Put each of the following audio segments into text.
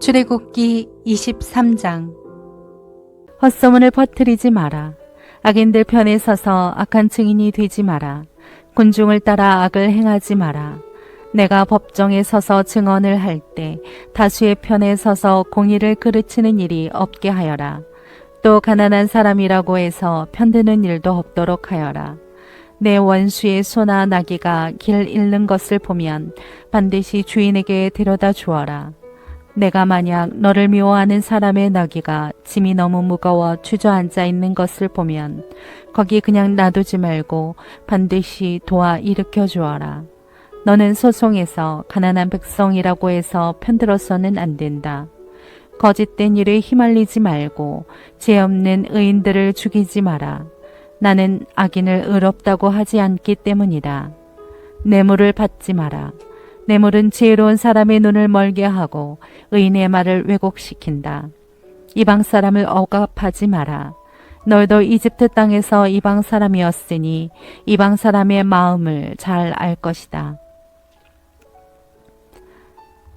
출애굽기 23장 헛소문을 퍼뜨리지 마라. 악인들 편에 서서 악한 증인이 되지 마라. 군중을 따라 악을 행하지 마라. 내가 법정에 서서 증언을 할 때 다수의 편에 서서 공의를 그르치는 일이 없게 하여라. 또 가난한 사람이라고 해서 편드는 일도 없도록 하여라. 내 원수의 소나 나귀가 길 잃는 것을 보면 반드시 주인에게 데려다 주어라. 내가 만약 너를 미워하는 사람의 나귀가 짐이 너무 무거워 주저앉아 있는 것을 보면 거기 그냥 놔두지 말고 반드시 도와 일으켜 주어라. 너는 소송에서 가난한 백성이라고 해서 편들어서는 안 된다. 거짓된 일에 휘말리지 말고 죄 없는 의인들을 죽이지 마라. 나는 악인을 의롭다고 하지 않기 때문이다. 뇌물을 받지 마라. 뇌물은 지혜로운 사람의 눈을 멀게 하고 의인의 말을 왜곡시킨다. 이방 사람을 억압하지 마라. 너희도 이집트 땅에서 이방 사람이었으니 이방 사람의 마음을 잘 알 것이다.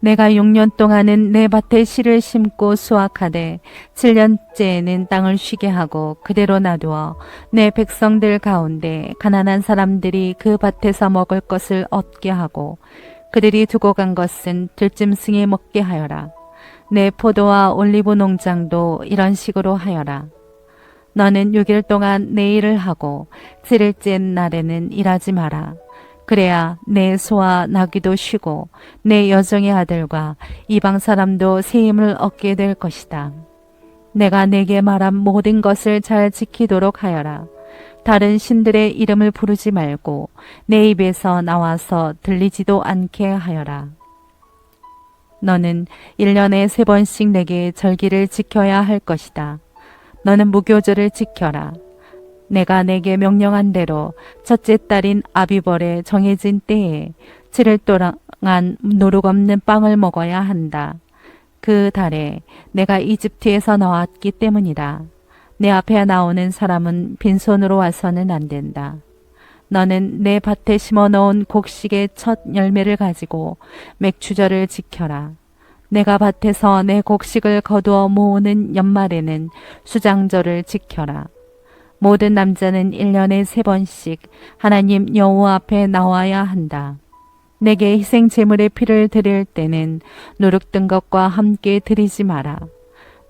내가 6년 동안은 내 밭에 씨를 심고 수확하되 7년째에는 땅을 쉬게 하고 그대로 놔두어 내 백성들 가운데 가난한 사람들이 그 밭에서 먹을 것을 얻게 하고 그들이 두고 간 것은 들짐승이 먹게 하여라. 내 포도와 올리브 농장도 이런 식으로 하여라. 너는 6일 동안 내 일을 하고 7일째 날에는 일하지 마라. 그래야 내 소와 나귀도 쉬고 내 여정의 아들과 이방 사람도 새 힘을 얻게 될 것이다. 내가 내게 말한 모든 것을 잘 지키도록 하여라. 다른 신들의 이름을 부르지 말고 내 입에서 나와서 들리지도 않게 하여라. 너는 1년에 세 번씩 내게 절기를 지켜야 할 것이다. 너는 무교절을 지켜라. 내가 내게 명령한 대로 첫째 딸인 아비벌의 정해진 때에 7일 동안 노룩 없는 빵을 먹어야 한다. 그 달에 내가 이집트에서 나왔기 때문이다. 내 앞에 나오는 사람은 빈손으로 와서는 안 된다. 너는 내 밭에 심어 놓은 곡식의 첫 열매를 가지고 맥주절을 지켜라. 내가 밭에서 내 곡식을 거두어 모으는 연말에는 수장절을 지켜라. 모든 남자는 1년에 세 번씩 하나님 여호와 앞에 나와야 한다. 내게 희생 제물의 피를 드릴 때는 누룩 든 것과 함께 드리지 마라.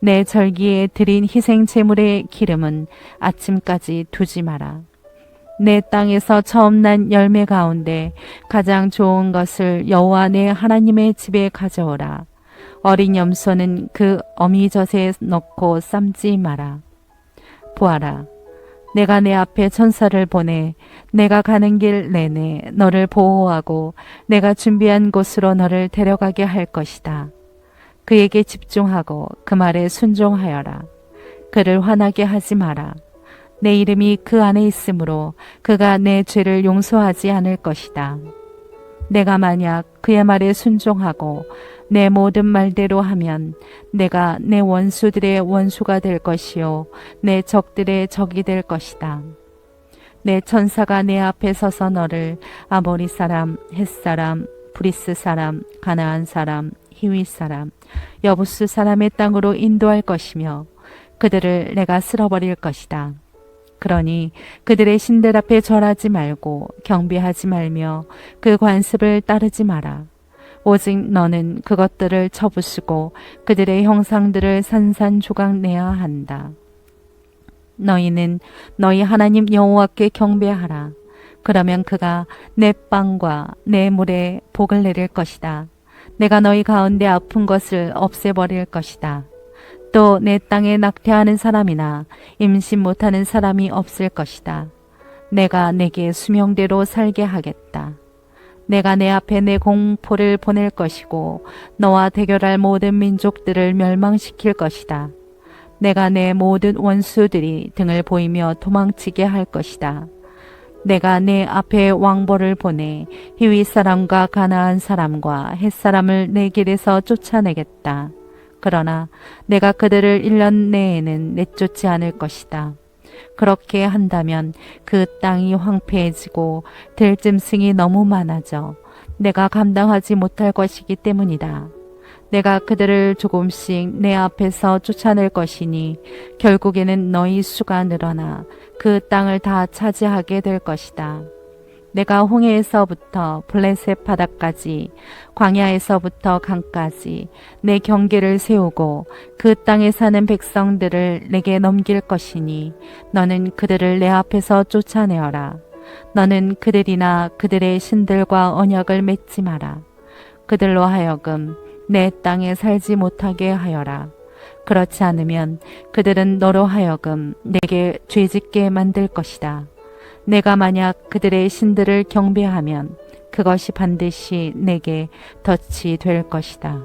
내 절기에 드린 희생 제물의 기름은 아침까지 두지 마라. 내 땅에서 처음 난 열매 가운데 가장 좋은 것을 여호와 내 하나님의 집에 가져오라. 어린 염소는 그 어미젖에 넣고 삶지 마라. 보아라. 내가 내 앞에 천사를 보내 내가 가는 길 내내 너를 보호하고 내가 준비한 곳으로 너를 데려가게 할 것이다. 그에게 집중하고 그 말에 순종하여라. 그를 화나게 하지 마라. 내 이름이 그 안에 있으므로 그가 내 죄를 용서하지 않을 것이다. 내가 만약 그의 말에 순종하고 내 모든 말대로 하면 내가 내 원수들의 원수가 될 것이요 내 적들의 적이 될 것이다. 내 천사가 내 앞에 서서 너를 아모리 사람, 햇 사람, 브리스 사람, 가나안 사람, 히위 사람, 여부스 사람의 땅으로 인도할 것이며 그들을 내가 쓸어버릴 것이다. 그러니 그들의 신들 앞에 절하지 말고 경배하지 말며 그 관습을 따르지 마라. 오직 너는 그것들을 쳐부수고 그들의 형상들을 산산조각 내야 한다. 너희는 너희 하나님 여호와께 경배하라. 그러면 그가 내 빵과 내 물에 복을 내릴 것이다. 내가 너희 가운데 아픈 것을 없애버릴 것이다. 또 내 땅에 낙태하는 사람이나 임신 못하는 사람이 없을 것이다. 내가 내게 수명대로 살게 하겠다. 내가 내 앞에 내 공포를 보낼 것이고 너와 대결할 모든 민족들을 멸망시킬 것이다. 내가 내 모든 원수들이 등을 보이며 도망치게 할 것이다. 내가 내 앞에 왕보를 보내 히위 사람과 가나안 사람과 햇 사람을 내 길에서 쫓아내겠다. 그러나 내가 그들을 1년 내에는 내쫓지 않을 것이다. 그렇게 한다면 그 땅이 황폐해지고 들짐승이 너무 많아져 내가 감당하지 못할 것이기 때문이다. 내가 그들을 조금씩 내 앞에서 쫓아낼 것이니 결국에는 너희 수가 늘어나 그 땅을 다 차지하게 될 것이다. 내가 홍해에서부터 블레셋 바다까지 광야에서부터 강까지 내 경계를 세우고 그 땅에 사는 백성들을 내게 넘길 것이니 너는 그들을 내 앞에서 쫓아내어라. 너는 그들이나 그들의 신들과 언약을 맺지 마라. 그들로 하여금 내 땅에 살지 못하게 하여라. 그렇지 않으면 그들은 너로 하여금 내게 죄짓게 만들 것이다. 내가 만약 그들의 신들을 경배하면 그것이 반드시 내게 덫이 될 것이다.